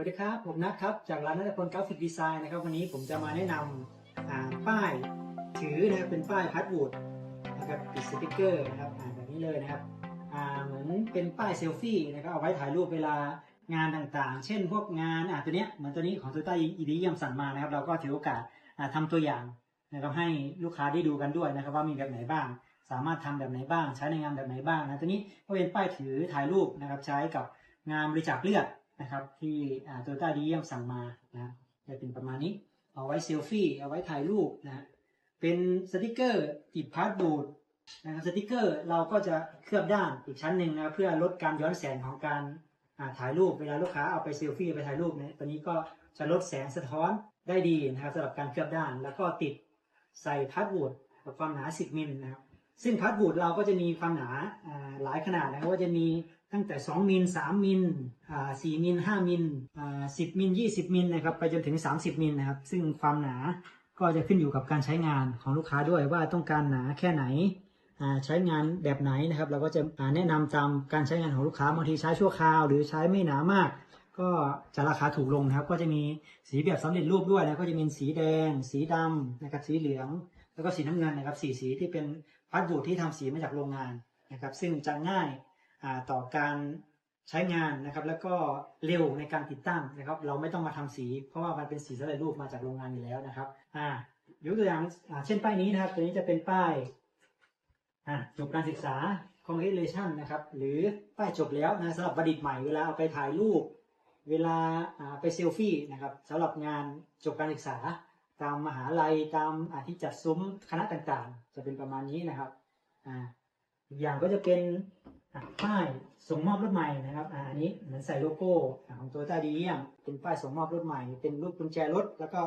วัสดีครับ ผมนัทครับ จากร้านนัทพลกราฟิกดีไซน์นะครับ วันนี้ผมจะมาแนะนำป้ายถือนะครับเป็นป้ายพัดวูดนะครับติดสติกเกอร์นะครับแบบนี้เลยนะครับเหมือนเป็นป้ายเซลฟี่นะครับเอาไว้ถ่ายรูปเวลางานต่างๆ เช่น พวกงานอ่าตัวเนี้ยเหมือนตัวนี้ของโตต้อีดีเยี่ยมสั่งมานะครับ เราก็ถือโอกาสอ่าทำตัวอย่างนะครับให้ลูกค้าได้ดูกันด้วยนะครับ ว่ามีแบบไหนบ้าง สามารถทำแบบไหนบ้าง ใช้ในงานแบบไหนบ้างนะตัวนี้ก็เป็นป้ายถือถ่ายรูปนะครับ ใช้กับงานบริจาคเลือด นะครับ ที่โตต้าดีเยี่ยมสั่งมานะจะเป็นประมาณนี้ เอาไว้เซลฟี่ เอาไว้ถ่ายรูปนะเป็นสติกเกอร์ติดพาสบูดนะครับสติกเกอร์เราก็จะเคลือบด้านอีกชั้นหนึ่งนะเพื่อลดการย้อนแสงของการถ่ายรูปเวลาลูกค้าเอาไปเซลฟี่ไปถ่ายรูปเนี่ยตัวนี้ก็จะลดแสงสะท้อนได้ดีนะครับสำหรับการเคลือบด้าน แล้วก็ติดใส่พาสบูดกับความหนา 10 มิลนะครับซึ่งพาสบูดเราก็จะมีความหนาอ่าหลายขนาดนะครับว่าจะมี ตั้งแต่ 2 มิล 3 มิลอ่า4มิล 5 มิลอ่า10มิล 20 มิลนะครับไปจนถึง 30 มิลนะครับ ซึ่งความหนาก็จะขึ้นอยู่กับการใช้งานของลูกค้าด้วยว่าต้องการหนาแค่ไหนใช้งานแบบไหนนะครับ เราก็จะแนะนำตามการใช้งานของลูกค้าบางทีใช้ชั่วคราว หรือใช้ไม่หนามาก ก็จะราคาถูกลงนะครับ ก็จะมีสีแบบสำเร็จรูปด้วยนะก็จะมีสีแดง สีดำนะครับสีเหลือง แล้วก็สีน้ำเงินนะครับสีสีที่เป็นพัดบูดที่ทำสีมาจากโรงงานนะครับ ซึ่งจะง่าย ต่อการใช้งานนะครับ แล้วก็เร็วในการติดตั้งนะครับ เราไม่ต้องมาทำสี เพราะว่ามันเป็นสีสำเร็จรูปมาจากโรงงานอยู่แล้วนะครับอ่ายกตัวอย่างอ่าเช่นป้ายนี้นะครับ ตัวนี้จะเป็นป้ายจบการศึกษา congratulation นะครับ หรือป้ายจบแล้วนะสำหรับบัณฑิตใหม่เวลาเอาไปถ่ายรูป เวลาอ่าไปเซลฟี่นะครับสำหรับงานจบการศึกษา ตามมหาลัยตามอาที่จัดซุ้มคณะต่างๆ จะเป็นประมาณนี้นะครับอ่าอย่างก็จะเป็น ป้ายส่งมอบรถใหม่นะครับอ,อันนี้เหมือนใส่โลโก้ของโตโยต้าดีเยี่ยมเป็นป้ายส่งมอบรถใหม่ เป็นรูปกุญแจรถ แล้วก็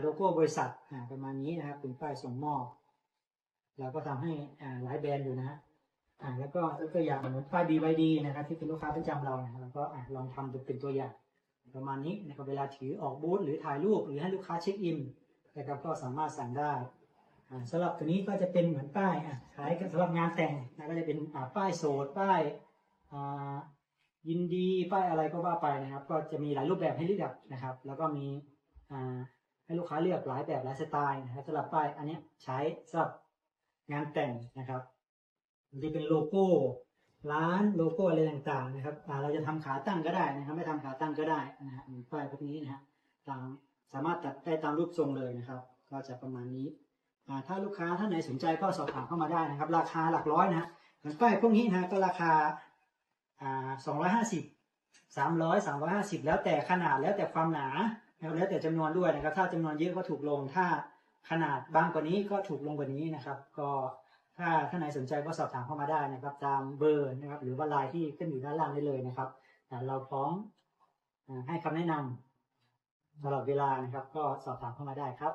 โลโก้บริษัทประมาณนี้นะครับ เป็นป้ายส่งมอบเราก็ทำให้หลายแบรนด์อยู่นะแล้วก็ตัวอย่างเหมือนป้าย BYD นะครับ ที่เป็นลูกค้าประจำเรานะรเราก็ลองทำดูเป็นตัวอย่าง ประมาณนี้นะครับเวลาถือออกบูธหรือถ่ายรูปหรือให้ลูกค้าเช็คอินนะครับก็สามารถสั่งได้ สำหรับตัวนี้ก็จะเป็นเหมือนป้ายอะขายสำหรับงานแต่งนะก็จะเป็นป้ายโสดป้ายยินดีป้ายอะไรก็ว่าไปนะครับ ก็จะมีหลายรูปแบบให้เลือกนะครับ แล้วก็มีให้ลูกค้าเลือกหลายแบบหลายสไตล์นะครับสำหรับป้ายอันนี้ใช้สำหรับงานแต่งนะครับที่เป็นโลโก้ร้านโลโก้อะไรต่างๆนะครับเราจะทำขาตั้งก็ได้นะครับ ไม่ทำขาตั้งก็ได้นะฮะป้ายพวกนี้นะฮะตามสามารถตัดได้ตามรูปทรงเลยนะครับ ก็จะประมาณนี้ ถ้าลูกค้าท่านไหนสนใจก็สอบถามเข้ามาได้นะครับ ราคาหลักร้อยนะฮะเหมือนป้ายพวกนี้นะก็ราคาสองร้อยห้าสิบสามร้อยสามร้อยห้าสิบแล้วแต่ขนาดแล้วแต่ความหนานะครับแล้วแต่จำนวนด้วยนะครับ ถ้าจำนวนเยอะก็ถูกลง ถ้าขนาดบางกว่านี้ก็ถูกลงกว่านี้นะครับ ก็ถ้าท่านไหนสนใจก็สอบถามเข้ามาได้นะครับ ตามเบอร์นะครับ หรือว่าไลน์ที่ขึ้นอยู่ด้านล่างได้เลยนะครับเราพร้อมให้คำแนะนำตลอดเวลานะครับ ก็สอบถามเข้ามาได้ครับ